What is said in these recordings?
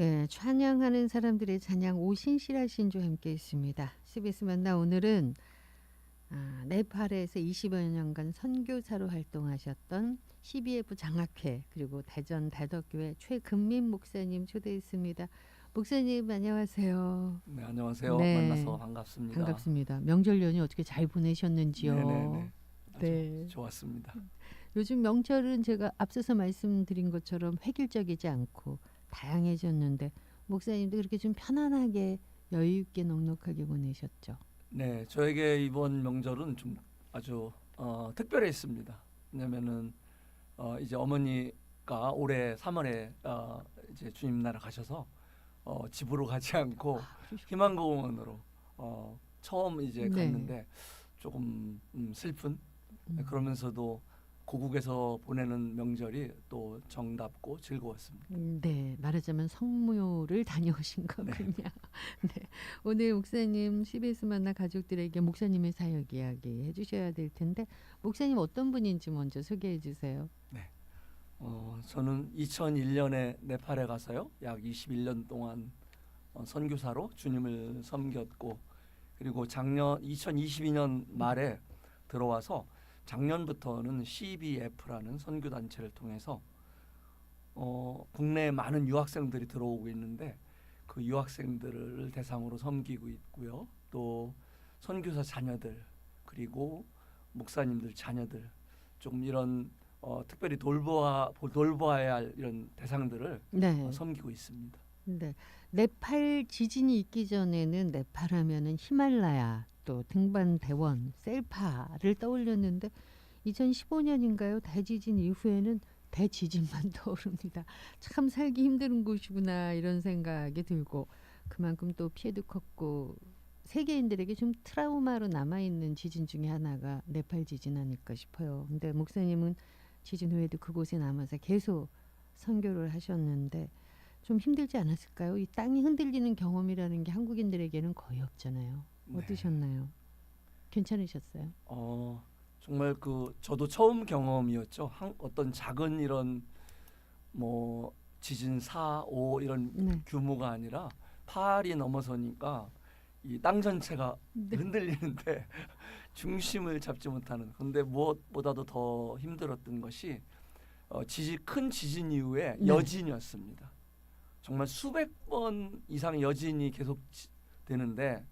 네, 찬양하는 사람들의 찬양 오신실하 신조 함께 있습니다. CBS 만나 오늘은 아, 네팔에서 20여 년간 선교사로 활동하셨던 CBF 장학회 그리고 대전 대덕교회 최금민 목사님 초대했습니다. 목사님 안녕하세요. 네 안녕하세요. 네. 만나서 반갑습니다. 반갑습니다. 명절 연휴 어떻게 잘 보내셨는지요? 네네네. 아주 네. 좋았습니다. 요즘 명절은 제가 앞서서 말씀드린 것처럼 획일적이지 않고 다양해졌는데 목사님도 그렇게 좀 편안하게 여유 있게 넉넉하게 보내셨죠. 네 저에게 이번 명절은 좀 아주 어, 특별했습니다. 왜냐면은 어, 이제 어머니가 올해 3월에 어, 이제 주님 나라 가셔서 어, 집으로 가지 않고 희망공원으로 어, 처음 이제 네. 갔는데 조금 음, 슬픈 음. 그러면서도 고국에서 보내는 명절이 또 정답고 즐거웠습니다. 음, 네, 말하자면 성묘를 다녀오신 거군요. 네. 오늘 목사님 CBS 만나 가족들에게 목사님의 사역 이야기 해주셔야 될 텐데 목사님 어떤 분인지 먼저 소개해 주세요. 어, 저는 2001년에 네팔에 가서요. 약 21년 동안 어, 선교사로 주님을 섬겼고 그리고 작년 2022년 말에 들어와서 작년부터는 CBF라는 선교 단체를 통해서 어, 국내에 많은 유학생들이 들어오고 있는데 그 유학생들을 대상으로 섬기고 있고요. 또 선교사 자녀들 그리고 목사님들 자녀들 조금 이런 어, 특별히 돌보아 돌보아야 할 이런 대상들을 네. 어, 섬기고 있습니다. 네. 네팔 지진이 있기 전에는 네팔 하면은 히말라야 또 등반 대원 셀파를 떠올렸는데 2015년인가요? 대지진 이후에는 대지진만 떠오릅니다. 참 살기 힘든 곳이구나 이런 생각이 들고 그만큼 또 피해도 컸고 세계인들에게 좀 트라우마로 남아 있는 지진 중에 하나가 네팔 지진 아닐까 싶어요. 근데 목사님은 지진 후에도 그곳에 남아서 계속 선교를 하셨는데 좀 힘들지 않았을까요? 이 땅이 흔들리는 경험이라는 게 한국인들에게는 거의 없잖아요. 네. 어떠셨나요? 괜찮으셨어요? 어, 정말 그 저도 처음 경험이었죠. 한, 어떤 작은 이런 뭐 지진 4, 5 이런 네. 규모가 아니라 8이 넘어서니까 이 땅 전체가 네. 흔들리는데 중심을 잡지 못하는. 근데 무엇보다도 더 힘들었던 것이 어, 지진 큰 지진 이후에 네. 여진이었습니다. 정말 수백 번 이상 여진이 계속 지- 되는데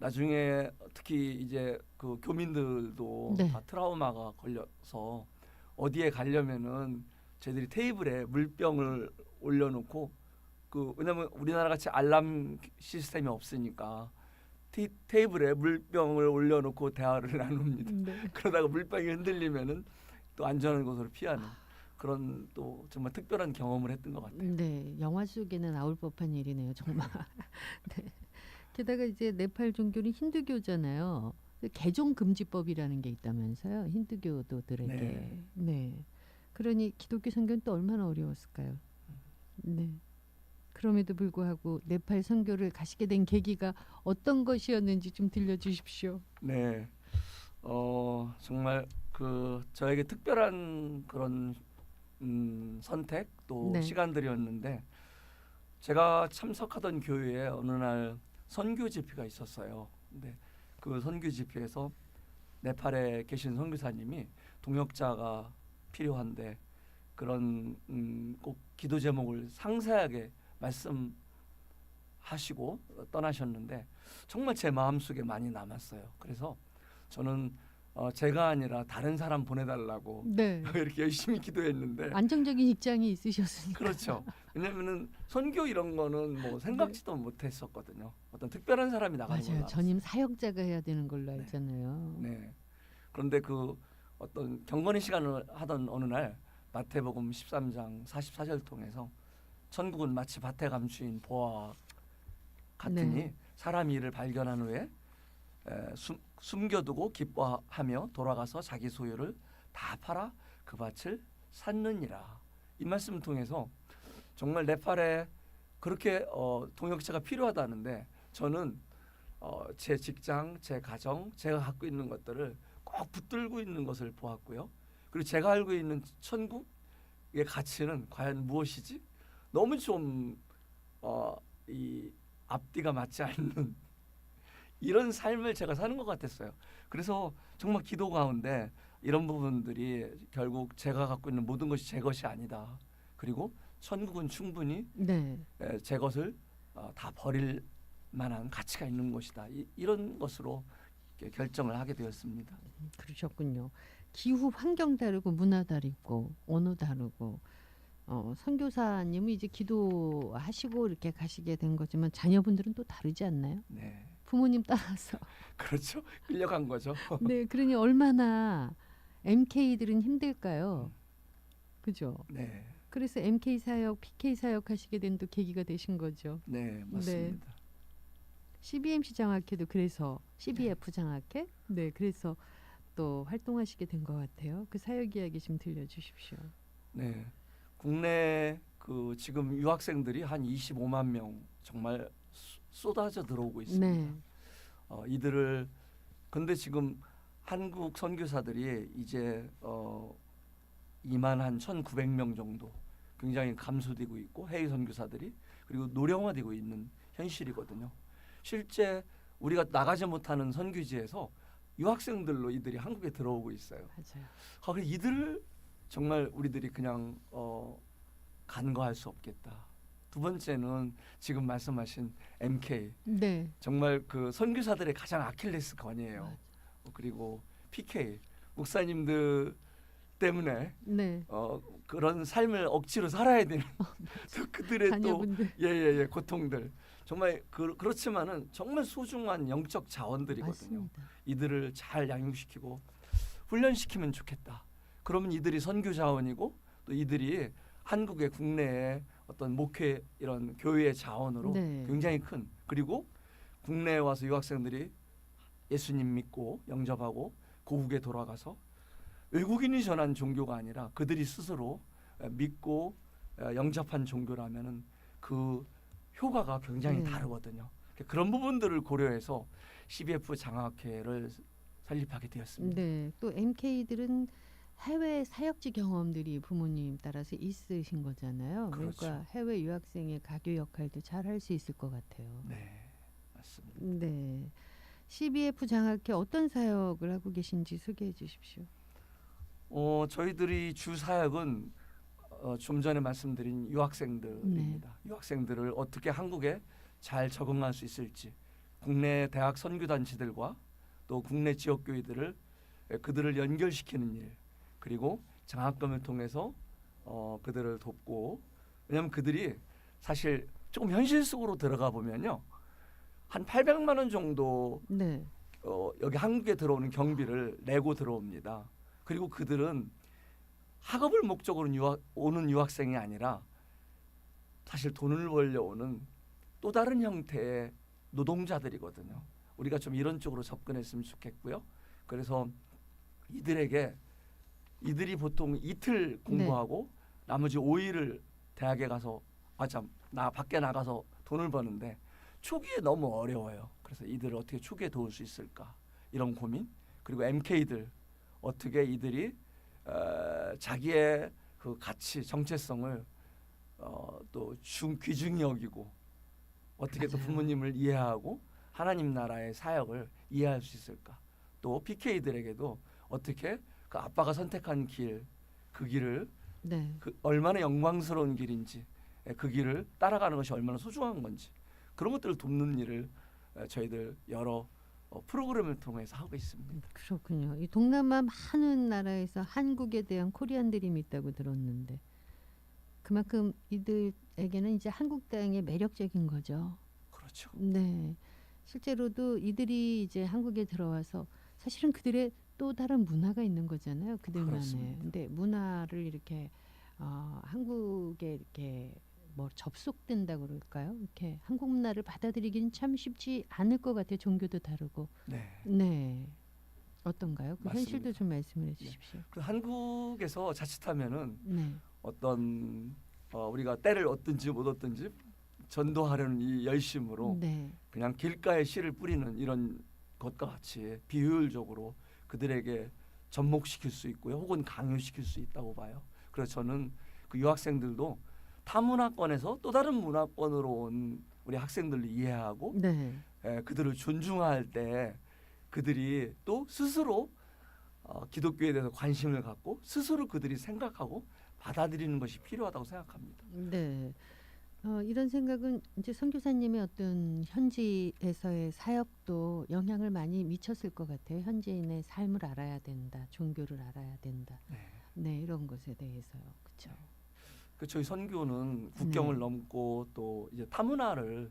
나중에 특히 이제 그 교민들도 네. 다 트라우마가 걸려서 어디에 가려면은 저희들이 테이블에 물병을 올려놓고 그 왜냐면 우리나라 같이 알람 시스템이 없으니까 테, 테이블에 물병을 올려놓고 대화를 나눕니다. 네. 그러다가 물병이 흔들리면은 또 안전한 곳으로 피하는 그런 또 정말 특별한 경험을 했던 것 같아요. 네, 영화 속에는 나올 법한 일이네요, 정말. 네. 게다가 이제 네팔 종교는 힌두교잖아요. 그 개종 금지법이라는 게 있다면서요, 힌두교도들에게. 네. 네. 그러니 기독교 선교는 또 얼마나 어려웠을까요? 네. 그럼에도 불구하고 네팔 선교를 가시게 된 계기가 어떤 것이었는지 좀 들려주십시오. 네, 어 정말 그 저에게 특별한 그런 음, 선택 또 네. 시간들이었는데 제가 참석하던 교회에 어느 날 선교 집회가 있었어요. 근데 그 선교 집회에서 네팔에 계신 선교사님이 동역자가 필요한데 그런 음, 꼭 기도 제목을 상세하게 말씀하시고 떠나셨는데 정말 제 마음속에 많이 남았어요. 그래서 저는 어, 제가 아니라 다른 사람 보내달라고 네. 이렇게 열심히 기도했는데 안정적인 직장이 있으셨으니까. 그렇죠. 왜냐면은 선교 이런 거는 뭐 생각지도 못했었거든요. 어떤 특별한 사람이 나가는 맞아요. 전임 사역자가 해야 되는 걸로 네. 알잖아요. 네. 그런데 그 어떤 경건의 시간을 하던 어느 날 마태복음 13장 44절 통해서 천국은 마치 밭에 감추인 보화 같으니 네. 사람이 이를 발견한 후에 에, 숨, 숨겨두고 기뻐하며 돌아가서 자기 소유를 다 팔아 그 밭을 샀느니라. 이 말씀을 통해서 정말 네팔에 그렇게 어, 동역자가 필요하다는데 저는 어, 제 직장, 제 가정, 제가 갖고 있는 것들을 꼭 붙들고 있는 것을 보았고요. 그리고 제가 알고 있는 천국의 가치는 과연 무엇이지? 너무 좀 어, 이 앞뒤가 맞지 않는 이런 삶을 제가 사는 것 같았어요. 그래서 정말 기도 가운데 이런 부분들이 결국 제가 갖고 있는 모든 것이 제 것이 아니다. 그리고 천국은 충분히 네. 에, 제 것을 어, 다 버릴 만한 가치가 있는 것이다. 이, 이런 것으로 결정을 하게 되었습니다. 그러셨군요. 기후 환경 다르고 문화 다르고 언어 다르고 어, 선교사님이 이제 기도하시고 이렇게 가시게 된 거지만 자녀분들은 또 다르지 않나요? 네, 부모님 따라서. 그렇죠. 끌려간 거죠. 네, 그러니 얼마나 MK들은 힘들까요? 그죠? 네, 그래서 MK 사역, PK 사역 하시게 된 또 계기가 되신 거죠. 네, 맞습니다. CBMC 장학회도 그래서 CBF 장학회, 네, 그래서 또 활동하시게 된 것 같아요. 그 사역 이야기 좀 들려주십시오. 네, 국내 그 지금 유학생들이 한 25만 명 정말 쏟- 쏟아져 들어오고 있습니다. 네, 어, 이들을 근데 지금 한국 선교사들이 이제 어 2만 한 1,900명 정도 굉장히 감소되고 있고 해외 선교사들이 그리고 노령화되고 있는 현실이거든요. 실제 우리가 나가지 못하는 선교지에서 유학생들로 이들이 한국에 들어오고 있어요. 맞아요. 아, 그래 이들을 정말 우리들이 그냥 어, 간과할 수 없겠다. 두 번째는 지금 말씀하신 MK 네, 정말 그 선교사들의 가장 아킬레스건이에요. 맞아. 어, 그리고 PK 목사님들 때문에 네, 어, 그런 삶을 억지로 살아야 되는 또 그들의 또. 예예 예 고통들 정말 그, 그렇지만은 정말 소중한 영적 자원들이거든요. 맞습니다. 이들을 잘 양육시키고 훈련시키면 좋겠다. 그러면 이들이 선교 자원이고 또 이들이 한국의 국내에 어떤 목회 이런 교회의 자원으로 네. 굉장히 큰 그리고 국내에 와서 유학생들이 예수님 믿고 영접하고 고국에 돌아가서 외국인이 전한 종교가 아니라 그들이 스스로 에, 믿고 에, 영접한 종교라면은 그 효과가 굉장히 네. 다르거든요. 그런 부분들을 고려해서 CBF 장학회를 설립하게 되었습니다. 네, 또 MK들은 해외 사역지 경험들이 부모님 따라서 있으신 거잖아요. 그러니까 그렇죠. 해외 유학생의 가교 역할도 잘 할 수 있을 것 같아요. 네, 맞습니다. 네. CBF 장학회 어떤 사역을 하고 계신지 소개해 주십시오. 어, 저희들이 주 사역은 어, 좀 전에 말씀드린 유학생들입니다. 유학생들을 어떻게 한국에 잘 적응할 수 있을지 국내 대학 선교 단체들과 또 국내 지역 교회들을 에, 그들을 연결시키는 일 그리고 장학금을 통해서 어, 그들을 돕고 왜냐하면 그들이 사실 조금 현실 속으로 들어가 보면요 한 800만 원 정도 네. 어, 여기 한국에 들어오는 경비를 내고 들어옵니다. 그리고 그들은 학업을 목적으로 유학, 오는 유학생이 아니라 사실 돈을 벌려 오는 또 다른 형태의 노동자들이거든요. 우리가 좀 이런 쪽으로 접근했으면 좋겠고요. 그래서 이들에게 이들이 보통 이틀 공부하고 나머지 5일을 대학에 가서 아참 나 밖에 나가서 돈을 버는데 초기에 너무 어려워요. 그래서 이들을 어떻게 초기에 도울 수 있을까 이런 고민 그리고 MK들 어떻게 이들이 어, 자기의 그 가치 정체성을 어, 또 중, 귀중히 여기고 어떻게 또 맞아요. 부모님을 이해하고 하나님 나라의 사역을 이해할 수 있을까 또 PK들에게도 어떻게 그 아빠가 선택한 길 그 길을 네. 그 얼마나 영광스러운 길인지 예, 그 길을 따라가는 것이 얼마나 소중한 건지 그런 것들을 돕는 일을 에, 저희들 여러 어, 프로그램을 통해서 하고 있습니다. 그렇군요. 이 동남아 많은 나라에서 한국에 대한 코리안 드림이 있다고 들었는데 그만큼 이들에게는 이제 한국 땅이 매력적인 거죠. 그렇죠. 네. 실제로도 이들이 이제 한국에 들어와서 사실은 그들의 또 다른 문화가 있는 거잖아요. 그들만의. 근데 문화를 이렇게 어, 한국에 이렇게 뭐 접속된다 그럴까요? 이렇게 한국 문화를 받아들이기는 참 쉽지 않을 것 같아요. 종교도 다르고. 네. 네. 어떤가요? 그. 현실도 좀 말씀해 주십시오. 그 한국에서 자칫하면은 네. 어떤 어, 우리가 때를 얻든지 못 얻든지 전도하려는 이 열심으로 네. 그냥 길가에 씨를 뿌리는 이런 것과 같이 비효율적으로 그들에게 접목시킬 수 있고요. 혹은 강요시킬 수 있다고 봐요. 그래서 저는 그 유학생들도 타 문화권에서 또 다른 문화권으로 온 우리 학생들을 이해하고 네. 에, 그들을 존중할 때 그들이 또 스스로 어, 기독교에 대해서 관심을 갖고 스스로 그들이 생각하고 받아들이는 것이 필요하다고 생각합니다. 네. 어, 이런 생각은 이제 선교사님의 어떤 현지에서의 사역도 영향을 많이 미쳤을 것 같아요. 현지인의 삶을 알아야 된다, 종교를 알아야 된다. 네. 네, 이런 것에 대해서요. 그렇죠. 그 저희 선교는 국경을 네. 넘고 또 이제 타문화를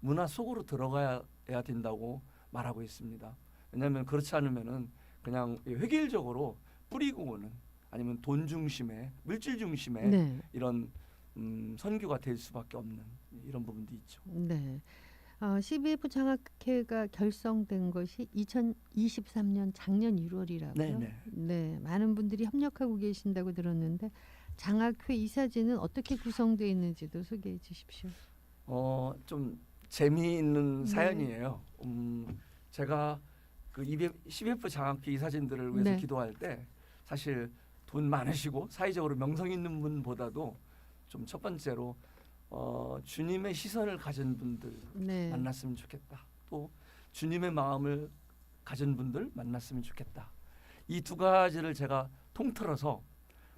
문화 속으로 들어가야 해야 된다고 말하고 있습니다. 왜냐하면 그렇지 않으면은 그냥 획일적으로 뿌리고 오는 아니면 돈 중심의 물질 중심의 네. 이런 음, 선교가 될 수밖에 없는 이런 부분도 있죠. 네. 어, CBF 장학회가 결성된 것이 2023년 작년 1월이라고요. 네, 네. 네, 많은 분들이 협력하고 계신다고 들었는데 장학회 이사진은 어떻게 구성되어 있는지도 소개해 주십시오. 어, 좀 재미있는 네. 사연이에요. 음, 제가 그 200, 10F 장학회 이사진들을 위해서 네. 기도할 때 사실 돈 많으시고 사회적으로 명성 있는 분보다도 좀 첫 번째로 어, 주님의 시선을 가진 분들 네. 만났으면 좋겠다. 또 주님의 마음을 가진 분들 만났으면 좋겠다. 이 두 가지를 제가 통틀어서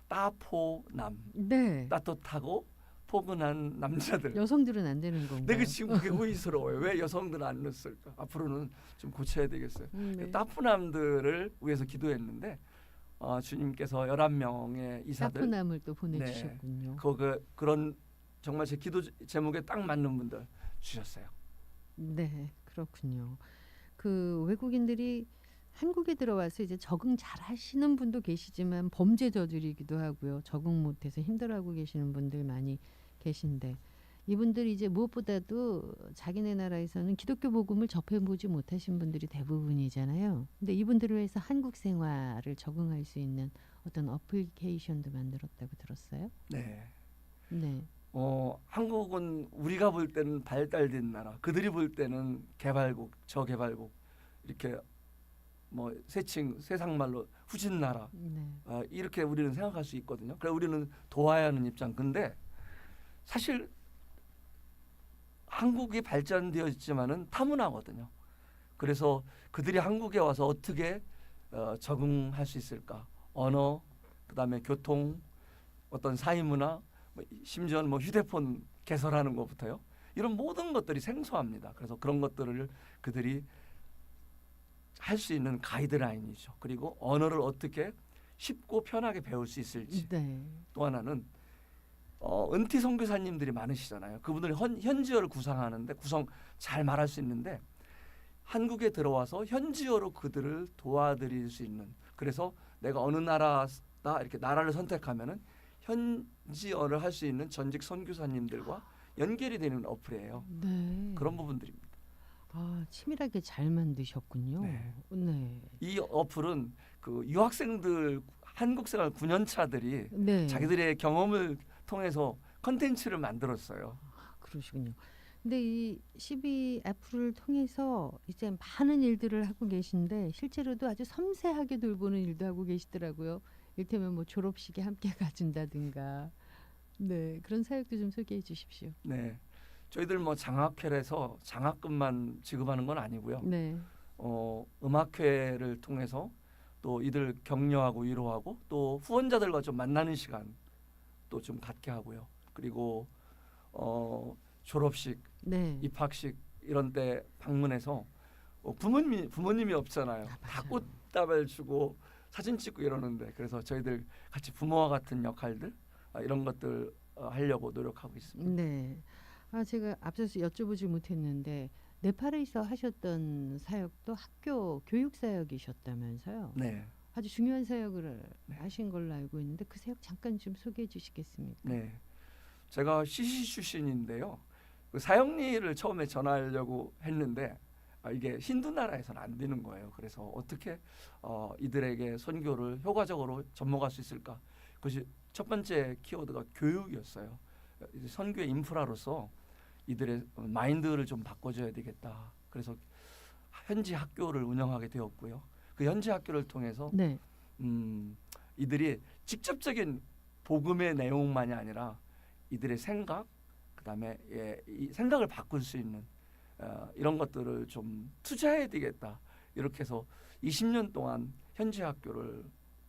따포남, 네. 따뜻하고 포근한 남자들. 여성들은 안 되는 건가요? 내가 지금 그게 호의스러워요. 왜 여성들은 안 넣었을까? 앞으로는 좀 고쳐야 되겠어요. 음, 네. 따푸남들을 위해서 기도했는데 어, 주님께서 11명의 이사들 사포남을 또 보내주셨군요. 그, 그 그런 정말 제 기도 제목에 딱 맞는 분들 주셨어요. 네, 그렇군요. 그 외국인들이 한국에 들어와서 이제 적응 잘 하시는 분도 계시지만 범죄 저지르기도 하고요. 적응 못해서 힘들어하고 계시는 분들 많이 계신데 이분들이 이제 무엇보다도 자기네 나라에서는 기독교 복음을 접해보지 못하신 분들이 대부분이잖아요. 근데 이분들을 위해서 한국 생활을 적응할 수 있는 어떤 어플리케이션도 만들었다고 들었어요. 네. 네, 어, 한국은 우리가 볼 때는 발달된 나라, 그들이 볼 때는 개발국, 저개발국 이렇게 뭐 세칭 세상 말로 후진 나라 네, 아, 이렇게 우리는 생각할 수 있거든요. 그래 우리는 도와야 하는 입장. 근데 사실 한국이 발전되어 있지만은 타문화거든요. 그래서 그들이 한국에 와서 어떻게 어, 적응할 수 있을까? 언어, 그다음에 교통, 어떤 사회 문화, 뭐 심지어 뭐 휴대폰 개설하는 것부터요. 이런 모든 것들이 생소합니다. 그래서 그런 것들을 그들이 할 수 있는 가이드라인이죠. 그리고 언어를 어떻게 쉽고 편하게 배울 수 있을지. 네, 또 하나는 어, 은퇴 선교사님들이 많으시잖아요. 그분들이 현, 현지어를 구상하는데 구성 잘 말할 수 있는데 한국에 들어와서 현지어로 그들을 도와드릴 수 있는 그래서 내가 어느 나라다 이렇게 나라를 선택하면은 현지어를 할 수 있는 전직 선교사님들과 연결이 되는 어플이에요. 네. 그런 부분들입니다. 아, 치밀하게 잘 만드셨군요. 네. 네. 이 어플은 그 유학생들 한국 생활 9년 차들이 네. 자기들의 경험을 통해서 컨텐츠를 만들었어요. 그러시군요. 근데 이12 애플을 통해서 이제 많은 일들을 하고 계신데 실제로도 아주 섬세하게 돌보는 일도 하고 계시더라고요. 이를테면 뭐 졸업식에 함께 가준다든가. 네, 그런 사역도 좀 소개해 주십시오. 네. 저희들 뭐 장학회에서 장학금만 지급하는 건 아니고요. 네. 어, 음악회를 통해서 또 이들 격려하고 위로하고 또 후원자들과 좀 만나는 시간 또 좀 갖게 하고요. 그리고 어, 졸업식, 네. 입학식 이런 때 방문해서 어, 부모님이 부모님이 없잖아요. 아, 다. 꽃다발 주고 사진 찍고 이러는데 그래서 저희들 같이 부모와 같은 역할들 아, 이런 것들 어, 하려고 노력하고 있습니다. 네. 아, 제가 앞서서 여쭤보지 못했는데 네팔에서 하셨던 사역도 학교 교육 사역이셨다면서요. 네. 아주 중요한 사역을 네. 하신 걸로 알고 있는데 그 사역 잠깐 좀 소개해 주시겠습니까? 네. 제가 CC 출신인데요. 그 사형리를 처음에 전하려고 했는데 아, 이게 힌두 나라에서는 안 되는 거예요. 그래서 어떻게 어, 이들에게 선교를 효과적으로 접목할 수 있을까? 그것이 첫 번째 키워드가 교육이었어요. 선교의 인프라로서 이들의 마인드를 좀 바꿔줘야 되겠다. 그래서 현지 학교를 운영하게 되었고요. 그 현지 학교를 통해서 네. 음, 이들이 직접적인 복음의 내용만이 아니라 이들의 생각 그다음에 예, 이 생각을 바꿀 수 있는 어, 이런 것들을 좀 투자해야 되겠다 이렇게 해서 20년 동안 현지 학교를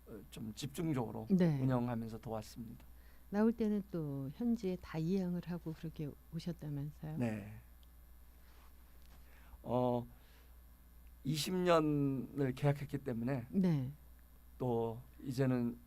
어, 좀 집중적으로 네. 운영하면서 도왔습니다. 나올 때는 또 현지에 다 이양을 하고 그렇게 오셨다면서요? 네. 어 20년을 계약했기 때문에 네. 또 이제는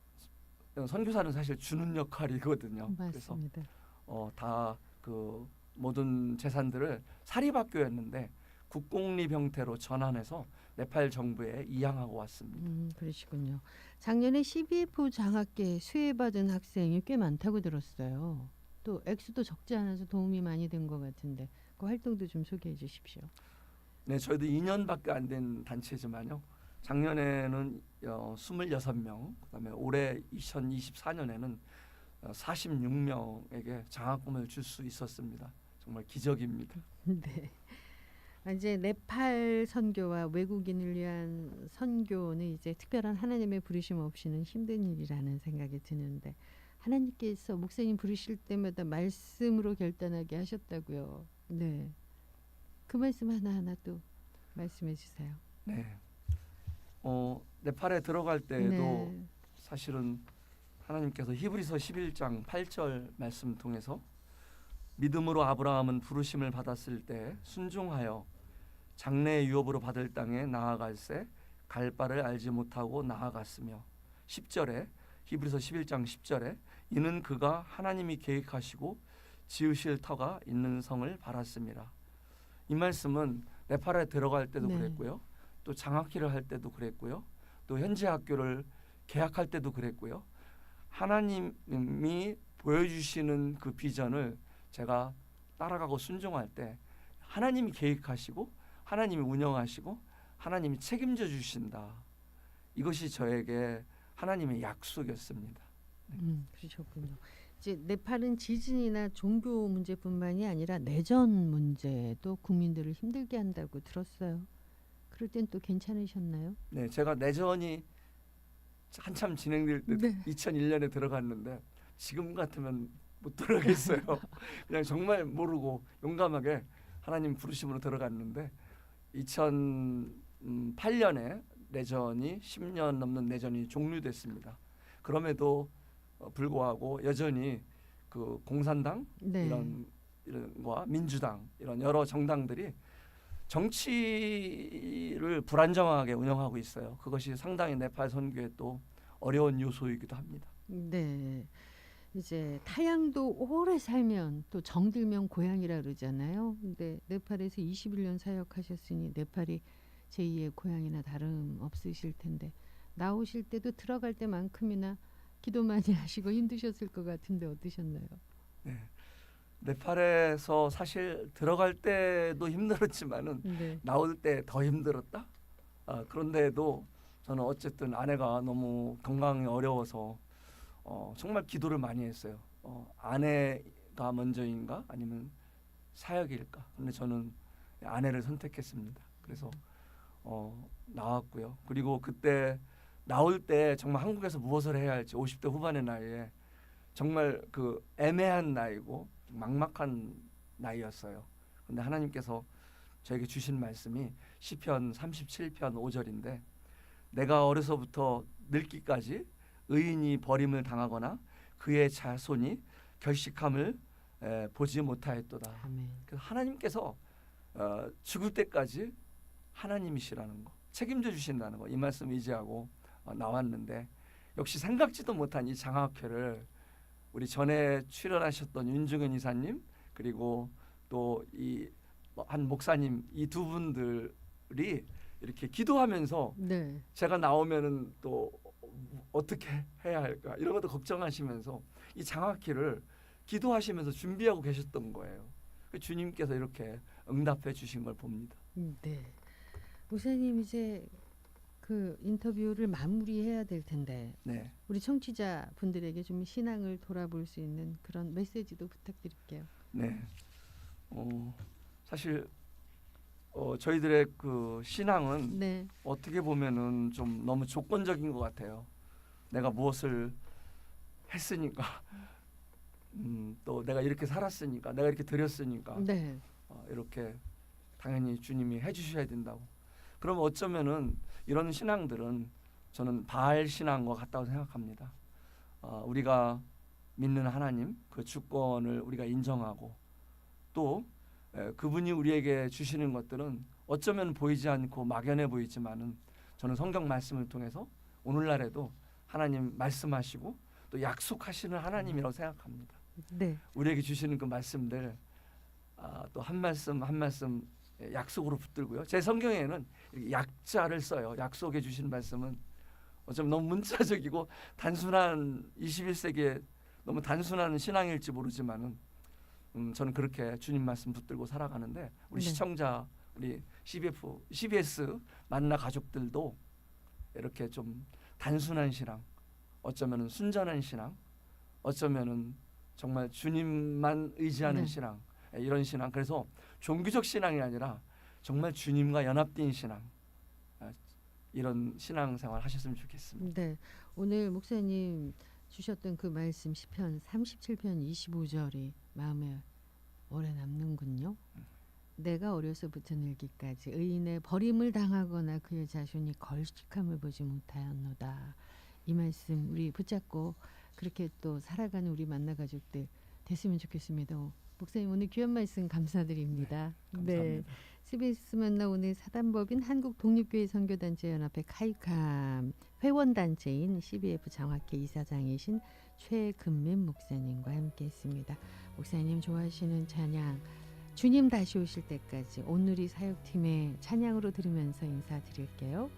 선교사는 사실 주는 역할이거든요. 그래서 맞습니다. 어, 다 그 모든 재산들을 사립학교였는데 국공립 형태로 전환해서 네팔 정부에 이양하고 왔습니다. 음, 그러시군요. 작년에 CBF 장학계 수혜받은 학생이 꽤 많다고 들었어요. 또 액수도 적지 않아서 도움이 많이 된 것 같은데 그 활동도 좀 소개해 주십시오. 네, 저희도 2년밖에 안 된 단체지만요. 작년에는 어, 26명, 그다음에 올해 2024년에는 어, 46명에게 장학금을 줄 수 있었습니다. 정말 기적입니다. 네. 아, 이제 네팔 선교와 외국인을 위한 선교는 이제 특별한 하나님의 부르심 없이는 힘든 일이라는 생각이 드는데 하나님께서 목사님 부르실 때마다 말씀으로 결단하게 하셨다고요. 네. 그 말씀 하나하나 또 말씀해 주세요. 네. 어, 네팔에 들어갈 때에도 네. 사실은 하나님께서 히브리서 11장 8절 말씀 통해서 믿음으로 아브라함은 부르심을 받았을 때 순종하여 장래의 유업으로 받을 땅에 나아갈새 갈 바를 알지 못하고 나아갔으며 10절에 히브리서 11장 10절에 이는 그가 하나님이 계획하시고 지으실 터가 있는 성을 바랐습니다. 이 말씀은 네팔에 들어갈 때도 네. 그랬고요. 또 장학기를 할 때도 그랬고요. 또 현지 학교를 계약할 때도 그랬고요. 하나님이 보여주시는 그 비전을 제가 따라가고 순종할 때 하나님이 계획하시고 하나님이 운영하시고 하나님이 책임져 주신다. 이것이 저에게 하나님의 약속이었습니다. 음, 그러셨군요. 이제 네팔은 지진이나 종교 문제뿐만이 아니라 내전 문제도 국민들을 힘들게 한다고 들었어요. 그럴 땐 또 괜찮으셨나요? 네, 제가 내전이 한참 진행될 때 네. 2001년에 들어갔는데 지금 같으면 못 들어가겠어요. 그냥 정말 모르고 용감하게 하나님 부르심으로 들어갔는데 2008년에 내전이 10년 넘는 내전이 종료됐습니다. 그럼에도 어, 불구하고 여전히 그 공산당 네. 이런 이런 거와 민주당 이런 여러 정당들이 정치를 불안정하게 운영하고 있어요. 그것이 상당히 네팔 선교에 또 어려운 요소이기도 합니다. 네. 이제 타양도 오래 살면 또 정들면 고향이라 그러잖아요. 근데 네팔에서 21년 사역하셨으니 네팔이 제2의 고향이나 다름 없으실 텐데 나오실 때도 들어갈 때만큼이나 기도 많이 하시고 힘드셨을 것 같은데 어떠셨나요? 네. 네팔에서 사실 들어갈 때도 힘들었지만은 네. 나올 때 더 힘들었다. 아, 그런데도 저는 어쨌든 아내가 너무 건강이 어려워서 어, 정말 기도를 많이 했어요. 어, 아내가 먼저인가 아니면 사역일까? 근데 저는 아내를 선택했습니다. 그래서 어, 나왔고요. 그리고 그때 나올 때 정말 한국에서 무엇을 해야 할지 50대 후반의 나이에 정말 그 애매한 나이고 막막한 나이였어요. 근데 하나님께서 저에게 주신 말씀이 시편 37편 5절인데 내가 어려서부터 늙기까지 의인이 버림을 당하거나 그의 자손이 결식함을 에, 보지 못하였도다. 그래서 하나님께서 어, 죽을 때까지 하나님이시라는 거 책임져 주신다는 거 이 말씀 의지하고 어, 나왔는데 역시 생각지도 못한 이 장학회를 우리 전에 출연하셨던 윤중현 이사님 그리고 또 이 한 목사님 이 두 분들이 이렇게 기도하면서 네. 제가 나오면은 또 어떻게 해야 할까 이런 것도 걱정하시면서 이 장학기를 기도하시면서 준비하고 계셨던 거예요. 그 주님께서 이렇게 응답해 주신 걸 봅니다. 음, 네. 목사님 이제 그 인터뷰를 마무리해야 될 텐데 네, 우리 청취자 분들에게 좀 신앙을 돌아볼 수 있는 그런 메시지도 부탁드릴게요. 네. 어, 사실 어, 저희들의 그 신앙은 네. 어떻게 보면은 좀 너무 조건적인 것 같아요. 내가 무엇을 했으니까 음, 또 내가 이렇게 살았으니까 내가 이렇게 드렸으니까 네. 어, 이렇게 당연히 주님이 해주셔야 된다고. 그럼 어쩌면은 이런 신앙들은 저는 바알 신앙과 같다고 생각합니다. 어, 우리가 믿는 하나님 그 주권을 우리가 인정하고 또 에, 그분이 우리에게 주시는 것들은 어쩌면 보이지 않고 막연해 보이지만은 저는 성경 말씀을 통해서 오늘날에도 하나님 말씀하시고 또 약속하시는 하나님이라고 생각합니다. 네. 우리에게 주시는 그 말씀들 아, 또 한 말씀 한 말씀 약속으로 붙들고요. 제 성경에는 약자를 써요. 약속해 주시는 말씀은 어쩌면 너무 문자적이고 단순한 21세기에 너무 단순한 신앙일지 모르지만은 음, 저는 그렇게 주님 말씀 붙들고 살아가는데 우리 네. 시청자 우리 CBF, CBS 만나 가족들도 이렇게 좀 단순한 신앙, 어쩌면은 순전한 신앙, 어쩌면은 정말 주님만 의지하는 네. 신앙 예, 이런 신앙 그래서 종교적 신앙이 아니라 정말 주님과 연합된 신앙 아, 이런 신앙 생활 하셨으면 좋겠습니다. 네. 오늘 목사님 주셨던 그 말씀 시편 37편 25절이 마음에 오래 남는군요. 내가 어려서부터 늙기까지 의인의 버림을 당하거나 그의 자손이 걸식함을 보지 못하였노다. 이 말씀 우리 붙잡고 그렇게 또 살아가는 우리 만나 가족들 됐으면 좋겠습니다. 목사님 오늘 귀한 말씀 감사드립니다. 감사합니다. CBS 만나 오늘 사단법인 한국독립교회 선교단체 연합회 카이캄 회원단체인 CBF 장학회 이사장이신 최금민 목사님과 함께했습니다. 목사님 좋아하시는 찬양 주님 다시 오실 때까지 오늘이 사역팀의 찬양으로 들으면서 인사드릴게요.